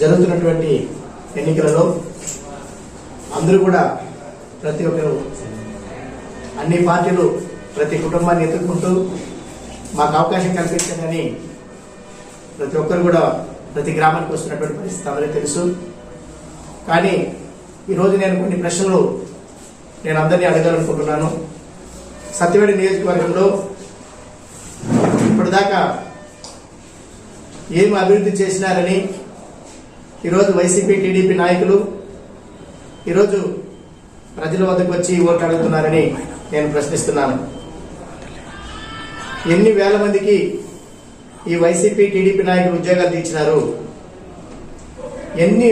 జరుగుతున్నటువంటి ఎన్నికలలో అందరూ కూడా ప్రతి ఒక్కరు అన్ని పార్టీలు ప్రతి కుటుంబాన్ని ఎదుర్కొంటూ మాకు అవకాశం కల్పించాలని ప్రతి ఒక్కరు కూడా ప్రతి గ్రామానికి వస్తున్నటువంటి పరిస్థితి అందరికీ తెలుసు. కానీ ఈరోజు నేను కొన్ని ప్రశ్నలు నేను అందరినీ అడగాలనుకుంటున్నాను. సత్యవేడి నియోజకవర్గంలో ఇప్పటిదాకా ఏం అభివృద్ధి చేసినారని ఈరోజు వైసీపీ టీడీపీ నాయకులు ఈరోజు ప్రజల వద్దకు వచ్చి ఓట్లు అడుగుతున్నారని నేను ప్రశ్నిస్తున్నాను. ఎన్ని వేల మందికి ఈ వైసీపీ టీడీపీ నాయకులు ఉద్యోగాలు తీర్చినారు? ఎన్ని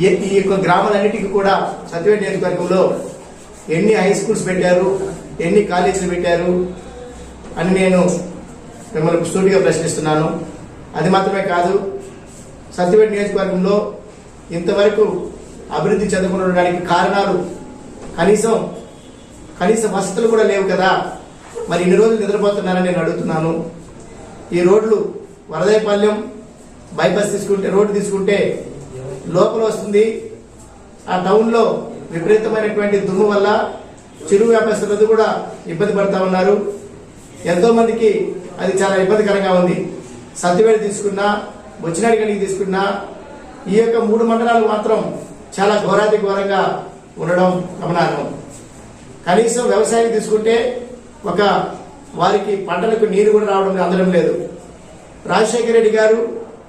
ఈ యొక్క గ్రామాలన్నిటికీ కూడా చదివే నియోజకవర్గంలో ఎన్ని హై స్కూల్స్ పెట్టారు? ఎన్ని కాలేజీలు పెట్టారు? అని నేను మిమ్మల్ని సూటిగా ప్రశ్నిస్తున్నాను. అది మాత్రమే కాదు సత్యపేట నియోజకవర్గంలో ఇంతవరకు అభివృద్ధి చెందకుండడానికి కారణాలు కనీసం కనీస వసతులు కూడా లేవు కదా. మరి ఇన్ని రోజులు నిద్రపోతున్నారని నేను అడుగుతున్నాను. ఈ రోడ్లు వరదైపాల్యం బైపాస్ తీసుకుంటే రోడ్డు తీసుకుంటే లోపల వస్తుంది. ఆ టౌన్లో విపరీతమైనటువంటి దుమ్ము వల్ల చిరు వ్యాపారస్తులందరూ కూడా ఇబ్బంది పడతా ఉన్నారు. ఎంతోమందికి అది చాలా ఇబ్బందికరంగా ఉంది. సత్యవేడి తీసుకున్నా బొచ్చినాడి గడికి తీసుకున్నా ఈ యొక్క మూడు మండలాలు మాత్రం చాలా ఘోరాతి ఘోరంగా ఉండడం గమనార్హం. కనీసం వ్యవసాయం తీసుకుంటే ఒక వారికి పంటలకు నీరు కూడా రావడం అందడం లేదు. రాజశేఖర రెడ్డి గారు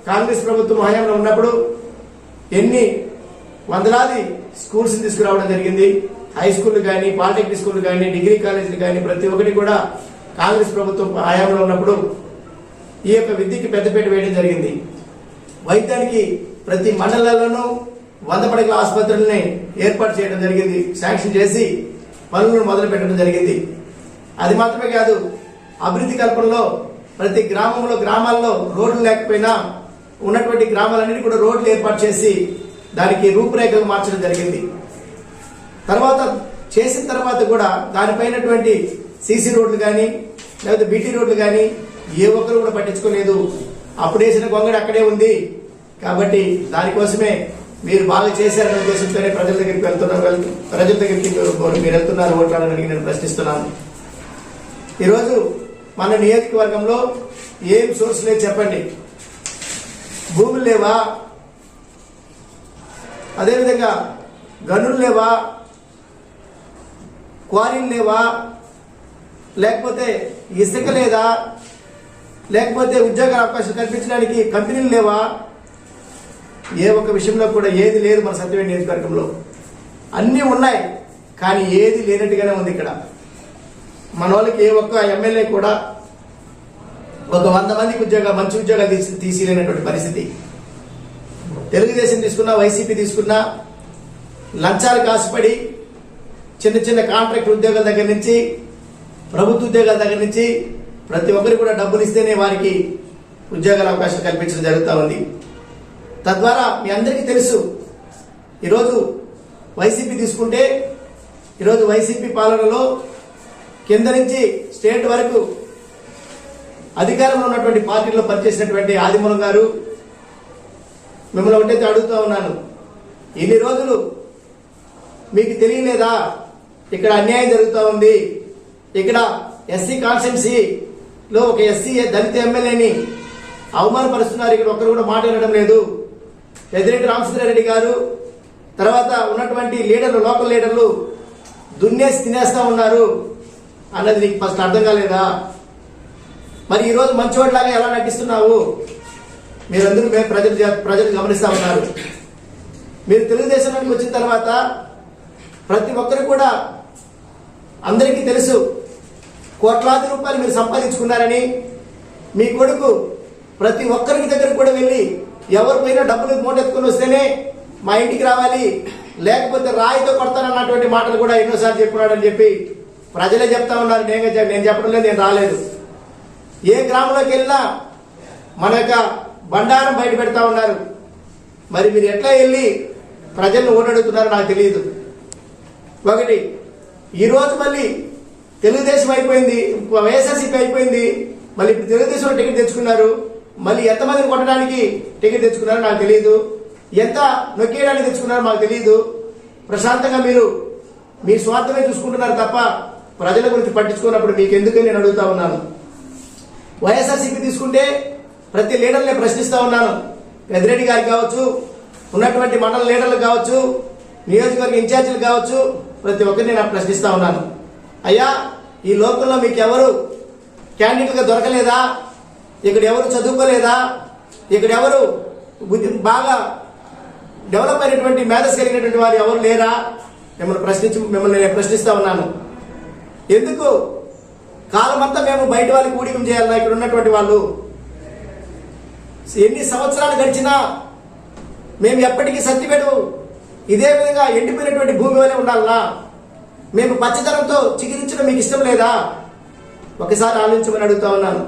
కాంగ్రెస్ ప్రభుత్వం హయాంలో ఉన్నప్పుడు ఎన్ని వందలాది స్కూల్స్ తీసుకురావడం జరిగింది. హై స్కూల్ కానీ పాలిటెక్నిక్ స్కూల్ కానీ డిగ్రీ కాలేజీలు కానీ ప్రతి ఒక్కటి కూడా కాంగ్రెస్ ప్రభుత్వం హయాంలో ఉన్నప్పుడు ఈ యొక్క విద్యకి పెద్దపీట వేయడం జరిగింది. వైద్యానికి ప్రతి మండలాల్లోనూ వంద పడకల ఆసుపత్రుల్ని ఏర్పాటు చేయడం జరిగింది. శాంక్షన్ చేసి పనులను మొదలు పెట్టడం జరిగింది. అది మాత్రమే కాదు అభివృద్ధి కల్పనలో ప్రతి గ్రామంలో గ్రామాల్లో రోడ్లు లేకపోయినా ఉన్నటువంటి గ్రామాలన్నిటి కూడా రోడ్లు ఏర్పాటు చేసి దానికి రూపురేఖలు మార్చడం జరిగింది. తర్వాత చేసిన తర్వాత కూడా దానిపైనటువంటి సీసీ రోడ్లు కానీ లేకపోతే బీటీ రోడ్లు కానీ ఏ ఒక్కరు కూడా పట్టించుకోలేదు. అప్పుడు వేసిన గొంగడి అక్కడే ఉంది. కాబట్టి దానికోసమే మీరు బాగా చేశారనే ఉద్దేశంతోనే ప్రజల దగ్గరికి వెళ్తున్నారు. వెళ్తు- ప్రజల దగ్గరికి మీరు- వెళ్తున్నారు ఓట్లని నేను ప్రశ్నిస్తున్నాను. ఈరోజు మన నియోజకవర్గంలో ఏం సోర్స్ లేదు చెప్పండి. భూములు లేవా? అదేవిధంగా గనులు లేవా? క్వారీలు లేవా? లేకపోతే ఇసుక లేదా? లేకపోతే ఉద్యోగ అవకాశాలు కల్పించడానికి కంపెనీలు లేవా? ఏ ఒక్క విషయంలో కూడా ఏది లేదు మన సత్యవేడి నియోజకవర్గంలో. అన్నీ ఉన్నాయి కానీ ఏది లేనట్టుగానే ఉంది ఇక్కడ. మన వాళ్ళకి ఏ ఒక్క ఎమ్మెల్యే కూడా ఒక వంద మందికి ఉద్యోగ మంచి ఉద్యోగాలు తీసి తీసిలేనటువంటి పరిస్థితి. తెలుగుదేశం తీసుకున్నా వైసీపీ తీసుకున్నా లంచాలు కాసుపడి చిన్న చిన్న కాంట్రాక్ట్ ఉద్యోగాల దగ్గర నుంచి ప్రభుత్వ ఉద్యోగాల దగ్గర నుంచి ప్రతి ఒక్కరికి కూడా డబ్బులు ఇస్తేనే వారికి ఉద్యోగాల అవకాశం కల్పించడం జరుగుతూ ఉంది. తద్వారా మీ అందరికీ తెలుసు ఈరోజు వైసీపీ తీసుకుంటే ఈరోజు వైసీపీ పాలనలో కింద నుంచి స్టేట్ వరకు అధికారంలో ఉన్నటువంటి పార్టీలో పనిచేసినటువంటి ఆదిమూలం గారు మిమ్మల్ని ఒకటే అడుగుతూ ఉన్నాను. ఇన్ని రోజులు మీకు తెలియలేదా? ఇక్కడ అన్యాయం జరుగుతూ ఉంది. ఇక్కడ ఎస్సీ లో ఒక ఎస్సీ దళిత ఎమ్మెల్యేని అవమానపరుస్తున్నారు. ఇక్కడ ఒక్కరు కూడా మాట్లాడడం లేదు. పెద్దిరెడ్డి రామచంద్రారెడ్డి గారు తర్వాత ఉన్నటువంటి లీడర్లు లోకల్ లీడర్లు దున్నేసి తినేస్తా ఉన్నారు. అన్నది నీకు ఫస్ట్ అర్థం కాలేదా? మరి ఈరోజు మంచివాడిలాగా ఎలా నటిస్తున్నావు? మీరందరూ మేము ప్రజలు ప్రజలు గమనిస్తా ఉన్నారు. మీరు తెలుగుదేశంలోకి వచ్చిన తర్వాత ప్రతి ఒక్కరు కూడా అందరికీ తెలుసు కోట్లాది రూపాయలు మీరు సంపాదించుకున్నారని మీ కొడుకు ప్రతి ఒక్కరికి దగ్గర కూడా వెళ్ళి ఎవరు పోయినా డబ్బులు మూటెత్తుకుని వస్తేనే మా ఇంటికి రావాలి లేకపోతే రాయితో కొడతానన్నటువంటి మాటలు కూడా ఎన్నోసార్లు చెప్పున్నాడని చెప్పి ప్రజలే చెప్తా ఉన్నారు. నేను నేను చెప్పడం లేదు నేను రాలేదు. ఏ గ్రామంలోకి వెళ్ళినా మన యొక్క బండారం బయట పెడతా ఉన్నారు. మరి మీరు ఎట్లా వెళ్ళి ప్రజలను ఓడడుతున్నారో నాకు తెలియదు. ఒకటి ఈరోజు మళ్ళీ తెలుగుదేశం అయిపోయింది వైఎస్ఆర్సీపీ అయిపోయింది మళ్ళీ ఇప్పుడు తెలుగుదేశం టికెట్ తెచ్చుకున్నారు మళ్ళీ ఎంతమందిని కొట్టడానికి టికెట్ తెచ్చుకున్నారో నాకు తెలియదు. ఎంత నొక్కేయడానికి తెచ్చుకున్నారో మాకు తెలియదు. ప్రశాంతంగా మీరు మీ స్వార్థమే చూసుకుంటున్నారు తప్ప ప్రజల గురించి పట్టించుకున్నప్పుడు మీకు ఎందుకని నేను అడుగుతా ఉన్నాను. వైఎస్ఆర్సీపీ తీసుకుంటే ప్రతి లీడర్ని ప్రశ్నిస్తా ఉన్నాను. పెద్దిరెడ్డి గారికి కావచ్చు ఉన్నటువంటి మండల లీడర్లు కావచ్చు నియోజకవర్గ ఇన్ఛార్జీలు కావచ్చు ప్రతి ఒక్కరిని నేను ప్రశ్నిస్తా ఉన్నాను. అయ్యా ఈ లోకంలో మీకు ఎవరు క్యాండిడేట్గా దొరకలేదా? ఇక్కడ ఎవరు చదువుకోలేదా? ఇక్కడ ఎవరు బుద్ధి బాగా డెవలప్ అయినటువంటి మేధస్ కలిగినటువంటి వారు ఎవరు లేరా? మిమ్మల్ని ప్రశ్నించి మిమ్మల్ని నేను ప్రశ్నిస్తా ఉన్నాను. ఎందుకు? కాలమంతా మేము బయట వాళ్ళకి ఊడికం చేయాలన్నా ఇక్కడ ఉన్నటువంటి వాళ్ళు ఎన్ని సంవత్సరాలు గడిచినా మేము ఎప్పటికీ సత్యపెడు ఇదే విధంగా ఎండిపోయినటువంటి భూమి వలె ఉండాలనా? మేము పచ్చదనంతో చికిత్సడం మీకు ఇష్టం లేదా? ఒకసారి ఆలోచించమని అడుగుతా ఉన్నాను.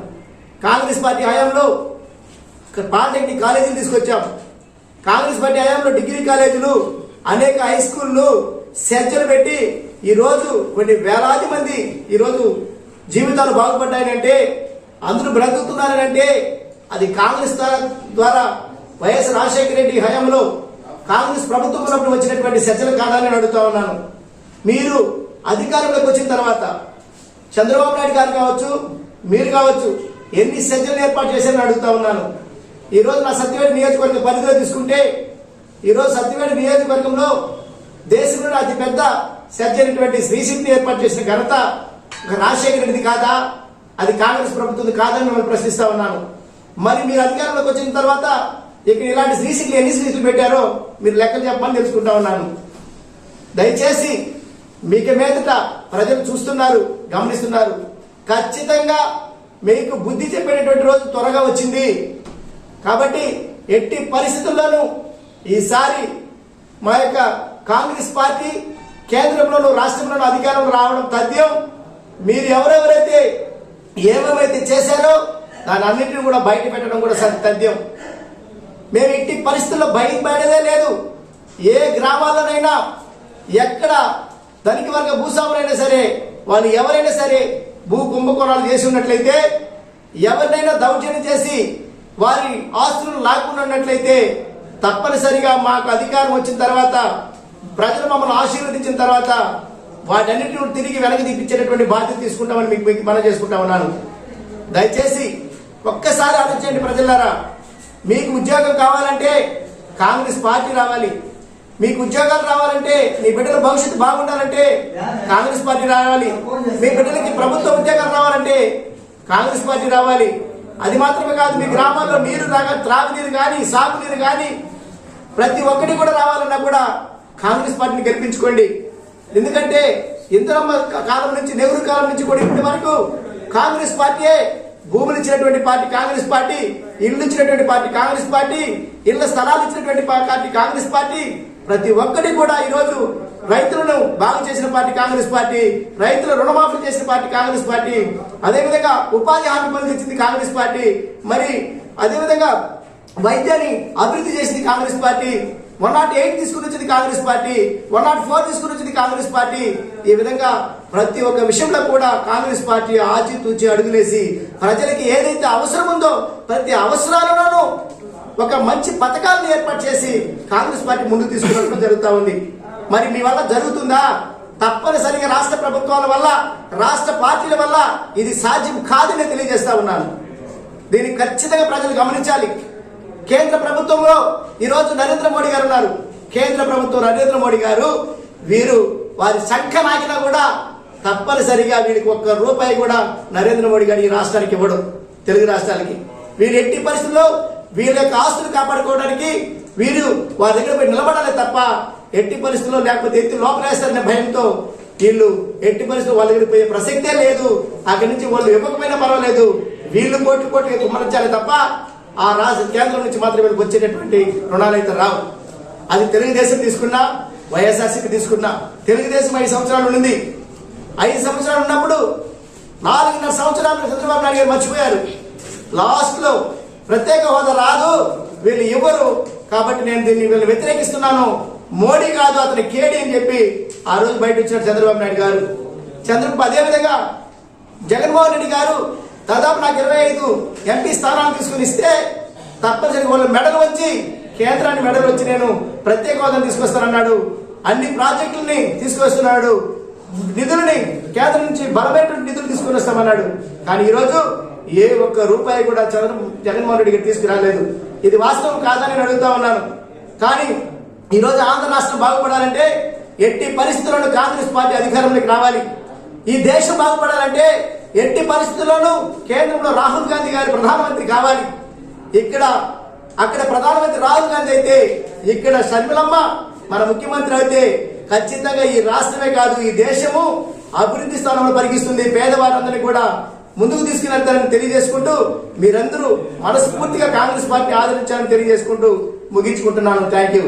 కాంగ్రెస్ పార్టీ హయాంలో పాలిటెక్నిక్ కాలేజీలు తీసుకొచ్చాం. కాంగ్రెస్ పార్టీ హయాంలో డిగ్రీ కాలేజీలు అనేక హై స్కూళ్ళు చర్చలు పెట్టి ఈరోజు కొన్ని వేలాది మంది ఈరోజు జీవితాలు బాగుపడ్డాయనంటే అందరూ బ్రతుకుతున్నారనంటే అది కాంగ్రెస్ ద్వారా వైఎస్ రాజశేఖర రెడ్డి హయాంలో కాంగ్రెస్ ప్రభుత్వం ఉన్నప్పుడు వచ్చినటువంటి చర్చలు కాదని అడుగుతా ఉన్నాను. మీరు అధికారంలోకి వచ్చిన తర్వాత చంద్రబాబు నాయుడు గారు కావచ్చు మీరు కావచ్చు ఎన్ని సెంచరీలు ఏర్పాటు చేశారని అడుగుతా ఉన్నాను. ఈరోజు నా సత్యవేడి నియోజకవర్గ పరిధిలో తీసుకుంటే ఈరోజు సత్యవేడి నియోజకవర్గంలో దేశంలో అతిపెద్ద పెద్ద శ్రీశక్తిని ఏర్పాటు చేసిన ఘనత ఒక రాజశేఖర రెడ్డిది కాదా? అది కాంగ్రెస్ ప్రభుత్వం కాదని మిమ్మల్ని ప్రశ్నిస్తా ఉన్నాను. మరి మీరు అధికారంలోకి వచ్చిన తర్వాత ఇక్కడ ఇలాంటి శ్రీశక్తులు ఎన్ని శ్రీశక్తులు పెట్టారో మీరు లెక్కలు చెప్పమని తెలుసుకుంటా ఉన్నాను. దయచేసి మీకు మీదట ప్రజలు చూస్తున్నారు గమనిస్తున్నారు. ఖచ్చితంగా మీకు బుద్ధి చెప్పేటటువంటి రోజు త్వరగా వచ్చింది. కాబట్టి ఎట్టి పరిస్థితుల్లోనూ ఈసారి మా యొక్క కాంగ్రెస్ పార్టీ కేంద్రంలోనూ రాష్ట్రంలోనూ అధికారంలో రావడం తథ్యం. మీరు ఎవరెవరైతే ఏమేమైతే చేశారో దాని అన్నింటిని కూడా బయట పెట్టడం కూడా తథ్యం. మేము ఎట్టి పరిస్థితుల్లో బయటపడేదే లేదు. ఏ గ్రామాల్లోనైనా ఎక్కడ ధనిక వర్గ భూస్వాములైనా సరే వాళ్ళు ఎవరైనా సరే భూ కుంభకోణాలు చేసి ఉన్నట్లయితే ఎవరినైనా దౌర్జన్యం చేసి వారి ఆస్తులను లాక్కున్నట్లయితే తప్పనిసరిగా మాకు అధికారం వచ్చిన తర్వాత ప్రజలు మమ్మల్ని ఆశీర్వదించిన తర్వాత వాటన్నిటిని తిరిగి వెనక్కి తీపించేటటువంటి బాధ్యత తీసుకుంటామని మీకు మీకు మనం చేసుకుంటా ఉన్నాను. దయచేసి ఒక్కసారి ఆలోచించండి ప్రజలారా మీకు ఉద్యోగం కావాలంటే కాంగ్రెస్ పార్టీ రావాలి. మీకు ఉద్యోగాలు రావాలంటే మీ బిడ్డల భవిష్యత్తు బాగుండాలంటే కాంగ్రెస్ పార్టీ రావాలి. మీ బిడ్డలకి ప్రభుత్వ ఉద్యోగాలు రావాలంటే కాంగ్రెస్ పార్టీ రావాలి. అది మాత్రమే కాదు మీ గ్రామాల్లో నీరు రాగా త్రాగునీరు కానీ సాగునీరు కానీ ప్రతి ఒక్కటి కూడా రావాలన్నా కూడా కాంగ్రెస్ పార్టీని గెలిపించుకోండి. ఎందుకంటే ఇందిరమ్మ కాలం నుంచి నెహ్రూ కాలం నుంచి కూడా ఇప్పటి వరకు కాంగ్రెస్ పార్టీయే భూములు ఇచ్చినటువంటి పార్టీ కాంగ్రెస్ పార్టీ ఇల్లు ఇచ్చినటువంటి పార్టీ కాంగ్రెస్ పార్టీ ఇళ్ళ స్థలాలు ఇచ్చినటువంటి పార్టీ కాంగ్రెస్ పార్టీ. ప్రతి ఒక్కటి కూడా ఈరోజు రైతులను బాగు చేసిన పార్టీ కాంగ్రెస్ పార్టీ రైతుల రుణమాఫీ చేసిన పార్టీ కాంగ్రెస్ పార్టీ అదేవిధంగా ఉపాధి హామీ పనులు తెచ్చింది కాంగ్రెస్ పార్టీ మరి అదేవిధంగా వైద్యాన్ని అభివృద్ధి చేసింది Congress party one nought eight తీసుకుని వచ్చింది Congress party one nought four తీసుకుని వచ్చింది కాంగ్రెస్ పార్టీ. ఈ విధంగా ప్రతి ఒక్క విషయంలో కూడా కాంగ్రెస్ పార్టీ ఆచితూచి అడుగులేసి ప్రజలకి ఏదైతే అవసరం ఉందో ప్రతి అవసరాలలోనూ ఒక మంచి పథకాలను ఏర్పాటు చేసి కాంగ్రెస్ పార్టీ ముందుకు తీసుకురావడం జరుగుతూ ఉంది. మరి మీ వల్ల జరుగుతుందా? తప్పనిసరిగా రాష్ట్ర ప్రభుత్వాల వల్ల రాష్ట్ర పార్టీల వల్ల ఇది సాధ్యం కాదని తెలియజేస్తా ఉన్నాను. దీన్ని ఖచ్చితంగా ప్రజలు గమనించాలి. కేంద్ర ప్రభుత్వంలో ఈరోజు నరేంద్ర మోడీ గారు ఉన్నారు. కేంద్ర ప్రభుత్వం నరేంద్ర మోడీ గారు వీరు వారి సంఖ్య నాకినా కూడా తప్పనిసరిగా వీరికి ఒక్క రూపాయి కూడా నరేంద్ర మోడీ గారు ఈ రాష్ట్రానికి ఇవ్వడు. తెలుగు రాష్ట్రాలకి. వీరు ఎట్టి పరిస్థితుల్లో వీళ్ళ యొక్క ఆస్తులు కాపాడుకోవడానికి వీరు వారి దగ్గర పోయి నిలబడాలి తప్ప ఎట్టి పరిస్థితుల్లో లేకపోతే ఎత్తి లోపలేస్తారనే భయంతో వీళ్ళు ఎట్టి పరిస్థితులు వాళ్ళ దగ్గర పోయే ప్రసక్తే లేదు. అక్కడి నుంచి వాళ్ళు ఇవ్వకపోయినా పర్వాలేదు. వీళ్ళు కోట్లు కోట్లు కుమరించాలి తప్ప ఆ రాష్ట్ర కేంద్రం నుంచి మాత్రం వీళ్ళకి వచ్చేటటువంటి రుణాలు అయితే రావు. అది తెలుగుదేశం తీసుకున్నా వైఎస్ఆర్సీపీ తీసుకున్నా తెలుగుదేశం ఐదు సంవత్సరాలు ఉండింది. ఐదు సంవత్సరాలు ఉన్నప్పుడు నాలుగున్నర సంవత్సరాలు చంద్రబాబు నాయుడు గారు మర్చిపోయారు. లాస్ట్లో ప్రత్యేక హోదా రాదు. వీళ్ళు ఇవ్వరు. కాబట్టి నేను దీన్ని వీళ్ళు వ్యతిరేకిస్తున్నాను. మోడీ కాదు అతని కేడి అని చెప్పి ఆ రోజు బయట వచ్చిన చంద్రబాబు నాయుడు గారు. చంద్రబాబు అదేవిధంగా జగన్మోహన్ రెడ్డి గారు దాదాపు నాకు ఇరవై ఐదు ఎంపీ స్థానాలు తీసుకుని ఇస్తే తప్పనిసరి వాళ్ళు మెడలు వచ్చి కేంద్రాన్ని మెడలు వచ్చి నేను ప్రత్యేక హోదాను తీసుకొస్తానన్నాడు. అన్ని ప్రాజెక్టులని తీసుకొస్తున్నాడు. నిధులని కేంద్రం నుంచి బలమైనటువంటి నిధులు తీసుకుని వస్తామన్నాడు కానీ ఈరోజు ఏ ఒక్క రూపాయి కూడా చంద్ర జగన్మోహన్ రెడ్డి గారు తీసుకురాలేదు. ఇది వాస్తవం కాదని నేను అడుగుతా ఉన్నాను. కానీ ఈరోజు ఆంధ్ర రాష్ట్రం బాగుపడాలంటే ఎట్టి పరిస్థితుల్లోనూ కాంగ్రెస్ పార్టీ అధికారంలోకి రావాలి. ఈ దేశం బాగుపడాలంటే ఎట్టి పరిస్థితుల్లోనూ కేంద్రంలో రాహుల్ గాంధీ గారి ప్రధానమంత్రి కావాలి. ఇక్కడ అక్కడ ప్రధానమంత్రి రాహుల్ గాంధీ అయితే ఇక్కడ షర్మిలమ్మ మన ముఖ్యమంత్రి అయితే ఖచ్చితంగా ఈ రాష్ట్రమే కాదు ఈ దేశము అభివృద్ధి స్థానంలో పరిగిస్తుంది. పేదవారందరినీ కూడా ముందుకు తీసుకుని తెలియజేసుకుంటూ మీరందరూ మనస్ఫూర్తిగా కాంగ్రెస్ పార్టీ ఆదరించాలని తెలియజేసుకుంటూ ముగించుకుంటున్నాను. Thank you